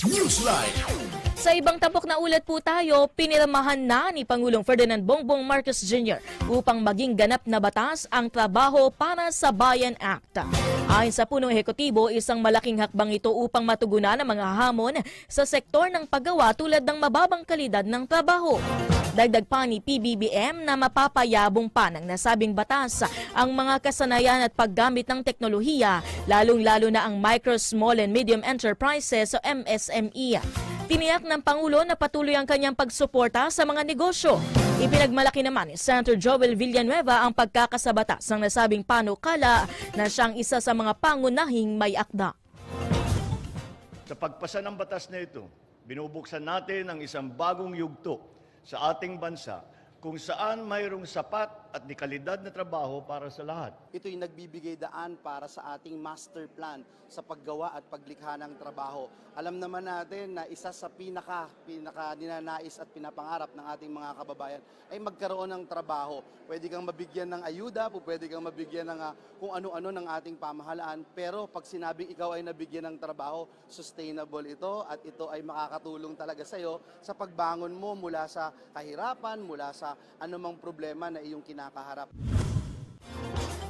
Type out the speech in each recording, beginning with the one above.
Newsline. Sa ibang tampok na ulat po tayo, pinirmahan na ni Pangulong Ferdinand Bongbong Marcos Jr. upang maging ganap na batas ang trabaho para sa Bayan Act. Ayon sa punong ehekutibo, isang malaking hakbang ito upang matugunan ang mga hamon sa sektor ng paggawa tulad ng mababang kalidad ng trabaho. Dagdag pa ni PBBM na mapapayabong pa ng nasabing batas ang mga kasanayan at paggamit ng teknolohiya, lalong-lalo na ang Micro, Small and Medium Enterprises o MSME. Tiniyak ng Pangulo na patuloy ang kanyang pagsuporta sa mga negosyo. Ipinagmalaki naman ni Senator Joel Villanueva ang pagkakasabatas ng nasabing panukala na siyang isa sa mga pangunahing may akda. Sa pagpasa ng batas na ito, binubuksan natin ang isang bagong yugto sa ating bansa kung saan mayroong sapat at dekalidad na trabaho para sa lahat. Ito'y nagbibigay daan para sa ating master plan sa paggawa at paglikha ng trabaho. Alam naman natin na isa sa pinaka, pinaka ninanais at pinapangarap ng ating mga kababayan ay magkaroon ng trabaho. Pwede kang mabigyan ng ayuda, pwede kang mabigyan ng ah, kung ano-ano ng ating pamahalaan. Pero pag sinabing ikaw ay nabigyan ng trabaho, sustainable ito at ito ay makakatulong talaga sa iyo sa pagbangon mo mula sa kahirapan, mula sa anumang problema na iyong kinakaharap.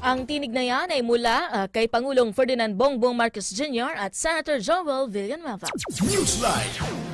Ang tinig na yan ay mula ah, kay Pangulong Ferdinand Bongbong Marcos Jr. at Senator Joel Villanueva. Newsline.